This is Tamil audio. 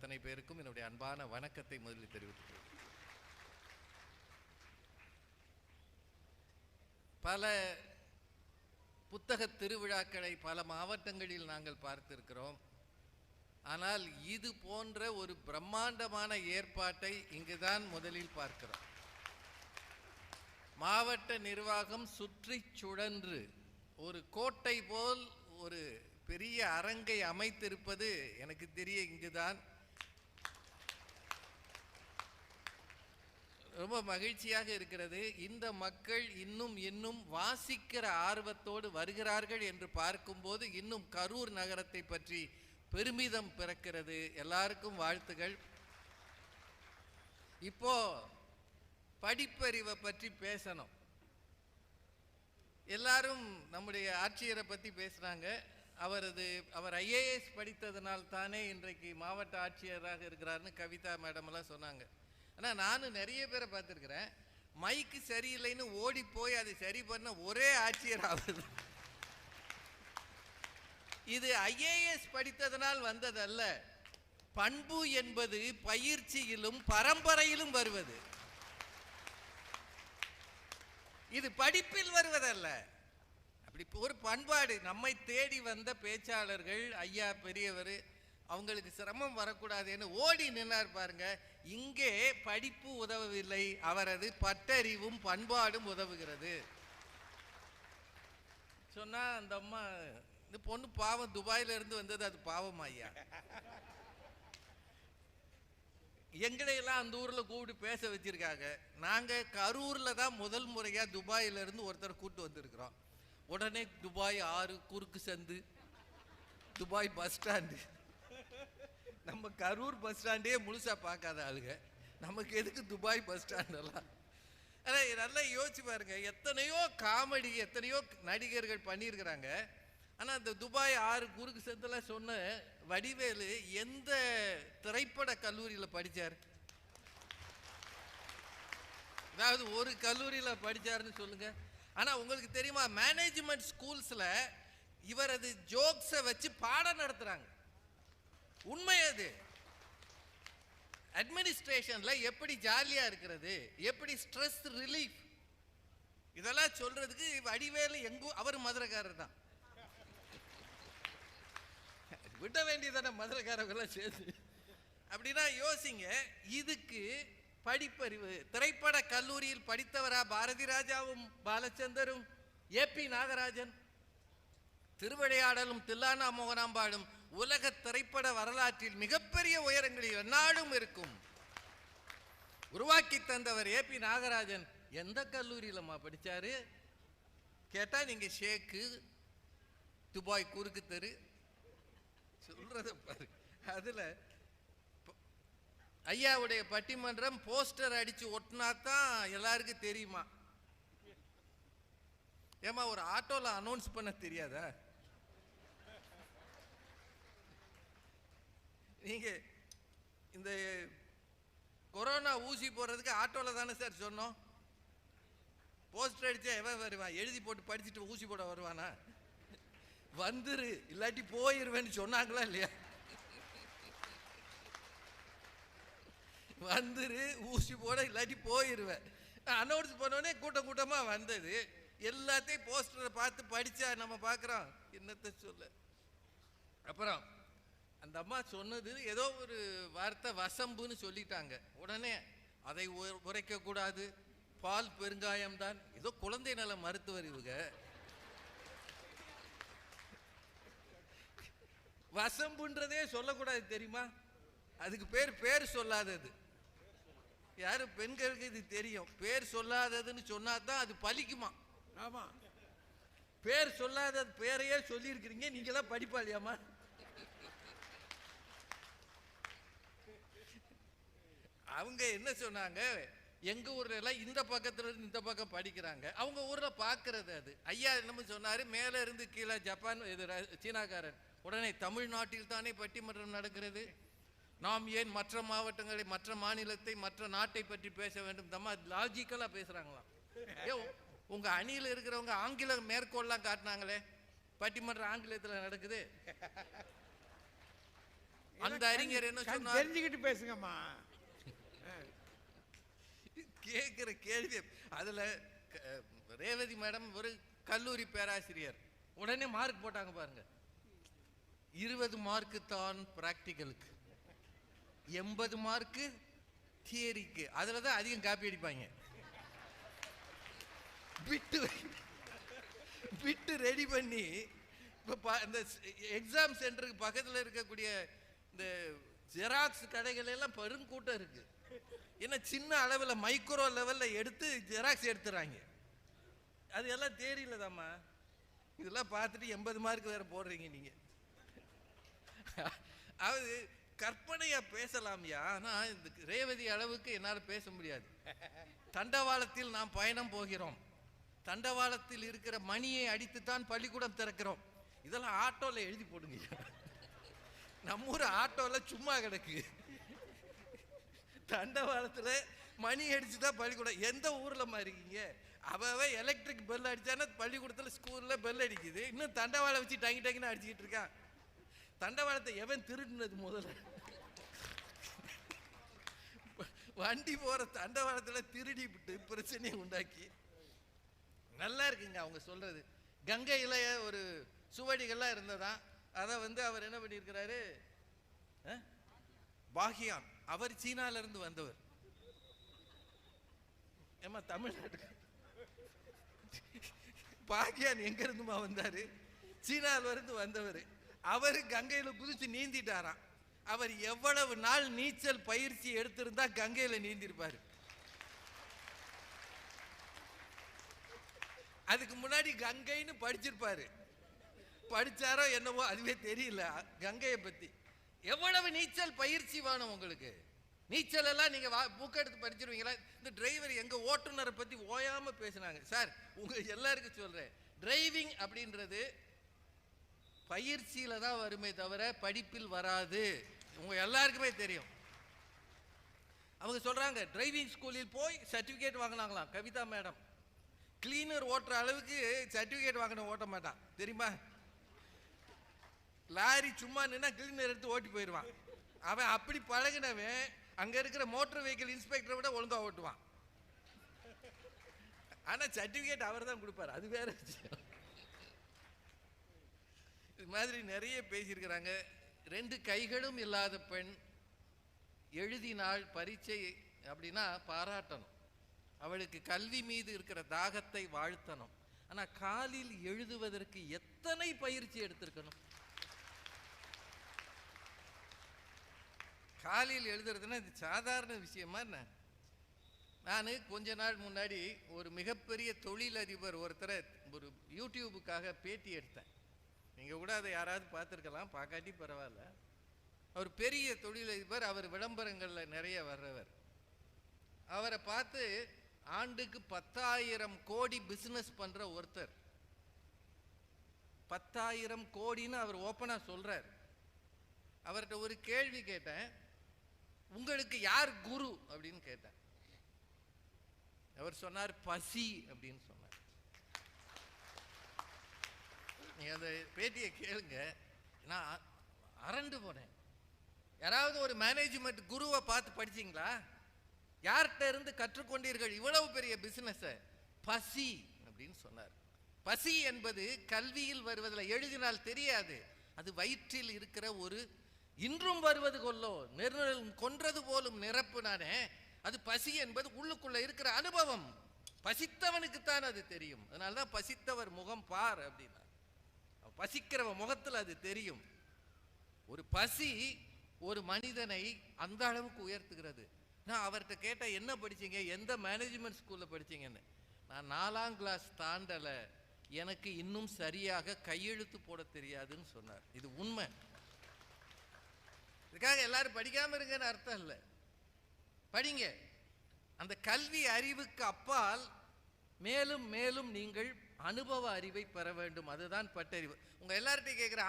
அத்தனை பேருக்கும் என்னுடைய அன்பான வணக்கத்தை முதலில் தெரிவித்துக் பல புத்தக திருவிழாக்களை பல மாவட்டங்களில் நாங்கள் பார்த்திருக்கிறோம். ஆனால் இது போன்ற ஒரு பிரம்மாண்டமான ஏற்பாட்டை இங்குதான் முதலில் பார்க்கிறோம். மாவட்ட நிர்வாகம் சுற்றி சுழன்று ஒரு கோட்டை போல் ஒரு பெரிய அரங்கை அமைத்திருப்பது எனக்கு தெரிய இங்குதான் ரொம்ப மகிழ்ச்சியாக இருக்கிறது. இந்த மக்கள் இன்னும் இன்னும் வாசிக்கிற ஆர்வத்தோடு வருகிறார்கள் என்று பார்க்கும்போது இன்னும் கரூர் நகரத்தை பற்றி பெருமிதம் பிறக்கிறது. எல்லாருக்கும் வாழ்த்துகள். இப்போ படிப்பறிவை பற்றி பேசணும். எல்லாரும் நம்முடைய ஆட்சியரை பற்றி பேசுகிறாங்க அவரது அவர் ஐஏஎஸ் படித்ததனால் தானே இன்றைக்கு மாவட்ட ஆட்சியராக இருக்கிறாருன்னு கவிதா மேடம் எல்லாம் சொன்னாங்க. ஆனால் நானும் நிறைய பேரை பார்த்துருக்குறேன். மைக்கு சரியில்லைன்னு ஓடி போய் அதை சரி பண்ண ஒரே ஆட்சியர் ஆகுது இது ஐஏஎஸ் படித்ததனால் வந்ததல்ல. பண்பு என்பது பயிற்சியிலும் பரம்பரையிலும் வருவது. இது படிப்பில் வருவதல்ல. அப்படி ஒரு பண்பாடு. நம்மை தேடி வந்த பேச்சாளர்கள் ஐயா பெரியவர் அவங்களுக்கு சிரமம் வரக்கூடாதுன்னு ஓடி நின்னார் பாருங்க. இங்கே படிப்பு உதவவில்லை. அவரது பட்டறிவும் பண்பாடும் உதவுகிறது. சொன்னால் அந்த அம்மா இந்த பொண்ணு பாவம் துபாயிலிருந்து வந்தது அது பாவம் ஐயா. எங்களையெல்லாம் அந்த ஊரில் கூப்பிட்டு பேச வச்சிருக்காங்க. நாங்கள் கரூரில் தான் முதல் முறையாக துபாயிலிருந்து ஒருத்தரை கூப்பிட்டு வந்திருக்கிறோம். உடனே துபாய் ஆறு குறுக்கு சந்து துபாய் பஸ் ஸ்டாண்டு. நம்ம கரூர் பஸ் ஸ்டாண்டே முழுசாக பார்க்காத ஆளுங்க. நமக்கு எதுக்கு துபாய் பஸ் ஸ்டாண்டெல்லாம் ஆனால் நல்லா யோசிச்சு பாருங்க. எத்தனையோ காமெடி எத்தனையோ நடிகர்கள் பண்ணியிருக்கிறாங்க. ஆனால் அந்த துபாய் ஆறு குறுக்கு சந்தெல்லாம் சொன்ன வடிவேலு எந்த திரைப்பட கல்லூரியில் படிச்சார்? அதாவது ஒரு கல்லூரியில் படிச்சாருன்னு சொல்லுங்கள் ஆனால் உங்களுக்கு தெரியுமா? மேனேஜ்மெண்ட் ஸ்கூல்ஸில் இவரது ஜோக்ஸை வச்சு பாடம் நடத்துகிறாங்க உண்மை அது அட்மினிஸ்ட்ரேஷன்ல எப்படி ஜாலியா இருக்கிறது? எப்படி ஸ்ட்ரெஸ் ரிலீஃப் இதெல்லாம் சொல்றதுக்கு வடிவேலு எங்கும் அவர் மதுரைக்காரர் தான். விட வேண்டியதான மதுரைக்காரங்கெல்லாம் சேர்ந்து. அப்படின்னா யோசிங்க இதுக்கு படிப்பறிவு திரைப்பட கல்லூரியில் படித்தவரா பாரதி ராஜாவும் பாலச்சந்தரும் பி நாகராஜன்? திருவிளையாடலும் தில்லானா மோகனாம்பாடும் உலக திரைப்பட வரலாற்றில் மிகப்பெரிய உயரங்களில் எந்நாளும் இருக்கும். உருவாக்கி தந்தவர் ஏபி நாகராஜன் எந்த கல்லூரியிலம்மா படிச்சாரு? கேட்டால் நீங்கள் ஷேக்கு துபாய் குறுக்கு தெரு. சொல்கிறத பாரு. அதில் ஐயாவுடைய பட்டிமன்றம் போஸ்டர் அடித்து ஒட்டினா தான் எல்லாருக்கும் தெரியுமா? ஏமா ஒரு ஆட்டோவில் அனௌன்ஸ் பண்ண தெரியாதா? நீங்க இந்த கொரோனா ஊசி போடுறதுக்கு ஆட்டோவில் தானே சார் சொன்னோம். போஸ்டர் அடிச்சா எவன் வருவான் எழுதி போட்டு படிச்சுட்டு ஊசி போட வருவானா? வந்துரு இல்லாட்டி போயிருவேன்னு சொன்னாங்களா இல்லையா? வந்துரு ஊசி போட இல்லாட்டி போயிருவேன் அனௌன்ஸ் பண்ணோடனே கூட்டம் கூட்டமாக வந்தது. எல்லாத்தையும் போஸ்டரை பார்த்து படிச்சா நம்ம பார்க்குறோம். என்னத்தை சொல்ல? அந்த அம்மா சொன்னது ஏதோ ஒரு வார்த்தை வசம்புன்னு சொல்லிட்டாங்க. உடனே அதை உரைக்கக்கூடாது. பால் பெருங்காயம் தான் ஏதோ குழந்தை நல மருத்துவர் இவங்க. வசம்புன்றதே சொல்லக்கூடாது தெரியுமா? அதுக்கு பேர் பேர் சொல்லாதது. யாரு? பெண்களுக்கு இது தெரியும். பேர் சொல்லாததுன்னு சொன்னா தான் அது பலிக்குமா ஆமா. பேர் சொல்லாத பேரையே சொல்லியிருக்கிறீங்க. நீங்களாம் படிப்பாளியாமா அவங்க என்ன சொன்னாங்க? எங்க ஊர்ல எல்லாம் இந்த பக்கத்துல இருந்து இந்த பக்கம் படிக்கிறாங்க. அவங்க ஊர்ல பாக்குறது அது. ஐயா என்னமோ சொன்னாரு மேல இருந்து கீழே ஜப்பான் இது சீனாக்காரன். உடனே தமிழ்நாட்டில் தானே பட்டிமன்றம் நடக்கிறது? நாம் ஏன் மற்ற மாவட்டங்களை மற்ற மாநிலத்தை மற்ற நாட்டை பற்றி பேச வேண்டும்? தம்மா லாஜிக்கலா பேசுறாங்களாம். ஏ உங்க அணியில் இருக்கிறவங்க ஆங்கில மேற்கோள்லாம் காட்டினாங்களே. பட்டிமன்றம் ஆங்கிலத்தில் நடக்குது. அந்த அறிஞர் என்ன சொன்னார்? தெரிஞ்சுக்கிட்டு பேசுங்கம்மா. கேட்குற கேள்வி. அதில் க- ரேவதி மேடம் ஒரு கல்லூரி பேராசிரியர். உடனே மார்க் போட்டாங்க பாருங்க. இருபது மார்க்கு தான் ப்ராக்டிக்கலுக்கு எண்பது மார்க்கு தியரிக்கு அதில் தான் அதிகம் காப்பி அடிப்பாங்க. பிட்டு பிட்டு ரெடி பண்ணி இப்போ ப- இந்த எக்ஸாம் சென்டருக்கு பக்கத்தில் இருக்கக்கூடிய இந்த ஜெராக்ஸ் கடைகள் எல்லாம் பெருங்கூட்டம் இருக்குது ஏன்னா சின்ன அளவில் மைக்ரோ லெவலில் எடுத்து ஜெராக்ஸ் எடுத்துறாங்க. அது எல்லாம் தேரியலதாம்மா இதெல்லாம் பார்த்துட்டு எண்பது மார்க் வேற போடுறீங்க நீங்கள் அது கற்பனையாக பேசலாம்யா. ஆனால் இந்த ரேவதி அளவுக்கு என்னால் பேச முடியாது. தண்டவாளத்தில் நாம் பயணம் போகிறோம். தண்டவாளத்தில் இருக்கிற மணியை அடித்துத்தான் பள்ளிக்கூடம் திறக்கிறோம். இதெல்லாம் ஆட்டோவில் எழுதி போடுங்க. நம்ம ஊர் ஆட்டோவில் சும்மா கிடக்கு. தண்டவாளத்தில் மணி அடிச்சு தான் பள்ளிக்கூடம். எந்த ஊர்லமா இருக்கீங்க? அவ எலக்ட்ரிக் பெல் அடிச்சானா பள்ளிக்கூடத்தில் ஸ்கூலில் பெல் அடிக்குது. இன்னும் தண்டவாளம் வச்சு டங்கி டங்கின்னு அடிச்சுக்கிட்டு இருக்கான் தண்டவாளத்தை எவன் திருடினது முதல்ல? வண்டி போகிற தண்டவாளத்தில் திருடி விட்டு பிரச்சனையை உண்டாக்கி. நல்லா இருக்குங்க அவங்க சொல்கிறது கங்கையில் ஒரு சுவடிகள்லாம் இருந்ததான் அதை வந்து அவர் என்ன பண்ணியிருக்கிறாரு? பாகியான். அவர் சீனால இருந்து வந்தவர். ஏமா தமிழ்நாட்டுக்கு? பாகியான் எங்க இருந்துமா வந்தாரு? சீனால இருந்து வந்தவர். அவர் கங்கையில குதிச்சு நீந்திட்டாராம். அவர் எவ்வளவு நாள் நீச்சல் பயிற்சி எடுத்திருந்தா கங்கையில நீந்திருப்பாரு. அதுக்கு முன்னாடி கங்கைன்னு படிச்சிருப்பாரு. படிச்சாரோ என்னவோ அதுவே தெரியல கங்கையை பத்தி. எவ்வளவு நீச்சல் பயிற்சி வேணும் உங்களுக்கு? நீச்சல் எல்லாம் நீங்க புக் எடுத்து படிச்சிருவீங்களா? இந்த டிரைவர் எங்க ஓட்டுநரை பத்தி ஓயாம பேசுனாங்க. சார் உங்க எல்லாருக்கும் சொல்றேன். டிரைவிங் அப்படின்றது பயிற்சியில தான் வருமே தவிர படிப்பில் வராது. உங்க எல்லாருக்குமே தெரியும். அவங்க சொல்றாங்க டிரைவிங் ஸ்கூலில் போய் சர்டிபிகேட் வாங்கினாங்களாம் கவிதா மேடம். கிளீனர் ஓட்டுற அளவுக்கு சர்டிபிகேட் வாங்கின ஓட்ட மாட்டான். தெரியுமா? லாரி சும்மா நின்னா கிளீனர் எடுத்து ஓட்டி போயிடுவான். அவன் அப்படி பழகினவன் அங்க இருக்கிற மோட்டர் வெஹிக்கிள் இன்ஸ்பெக்டரை விட ஒழுங்காக ஓட்டுவான். ஆனா சர்டிஃபிகேட் அவர் தான் கொடுப்பாரு. அது வேற இது மாதிரி நிறைய பேசியிருக்கிறாங்க. ரெண்டு கைகளும் இல்லாத பெண் எழுதினாள் பரீட்சை அப்படின்னா பாராட்டணும். அவளுக்கு கல்வி மீது இருக்கிற தாகத்தை வாழ்த்தணும். ஆனா காலில் எழுதுவதற்கு எத்தனை பயிற்சி எடுத்திருக்கணும்? காலையில் எழுதுறதுன்னா இது சாதாரண விஷயமா என்ன? நான் கொஞ்ச நாள் முன்னாடி ஒரு மிகப்பெரிய தொழிலதிபர் ஒருத்தரை ஒரு யூடியூபுக்காக பேட்டி எடுத்தேன். நீங்கள் கூட அதை யாராவது பார்த்துருக்கலாம் பார்க்காட்டி பரவாயில்ல. அவர் பெரிய தொழிலதிபர் அவர் விளம்பரங்களில் நிறைய வர்றவர். அவரை பார்த்து ஆண்டுக்கு பத்தாயிரம் கோடி பிஸ்னஸ் பண்ணுற ஒருத்தர். பத்தாயிரம் கோடின்னு அவர் ஓப்பனாக சொல்கிறார் அவர்கிட்ட ஒரு கேள்வி கேட்டேன். உங்களுக்கு யார் குரு அப்படின்னு கேட்டேன். அவர் சொன்னார் பசி அப்படின்னு சொன்னார். அந்த பேட்டியை கேளுங்க. நான் அரண்டு போனேன். யாராவது ஒரு மேனேஜ்மெண்ட் குருவை பார்த்து படிச்சீங்களா? யார்கிட்ட இருந்து கற்றுக்கொண்டீர்கள் இவ்வளவு பெரிய பிசினஸ் பசி அப்படின்னு சொன்னார். பசி என்பது கல்வியில் வருவதில் எழுதினால் தெரியாது. அது வயிற்றில் இருக்கிற ஒரு இன்றும் வருவது கொல்லோ நெருநல் கொன்றது போலும் நிரப்பு நானே. அது பசி என்பது உள்ளுக்குள்ள இருக்கிற அனுபவம். பசித்தவனுக்குத்தான் அது தெரியும். அதனால தான் பசித்தவர் முகம் பார் அப்படின்னா. பசிக்கிறவன் முகத்தில் அது தெரியும். ஒரு பசி ஒரு மனிதனை அந்த அளவுக்கு உயர்த்துகிறது. நான் அவர்கிட்ட கேட்டால் என்ன படிச்சீங்க? எந்த மேனேஜ்மெண்ட் ஸ்கூலில் படிச்சீங்கன்னு? நான் நாலாம் கிளாஸ் தாண்டலை. எனக்கு இன்னும் சரியாக கையெழுத்து போட தெரியாதுன்னு சொன்னார். இது உண்மை. இதுக்காக எல்லாரும் படிக்காம இருங்கன்னு அர்த்தம் இல்லை. படிங்க. அந்த கல்வி அறிவுக்கு அப்பால் மேலும் மேலும் நீங்கள் அனுபவ அறிவை பெற வேண்டும். அதுதான் பட்டறிவு. உங்க எல்லார்ட்டையும் கேட்குற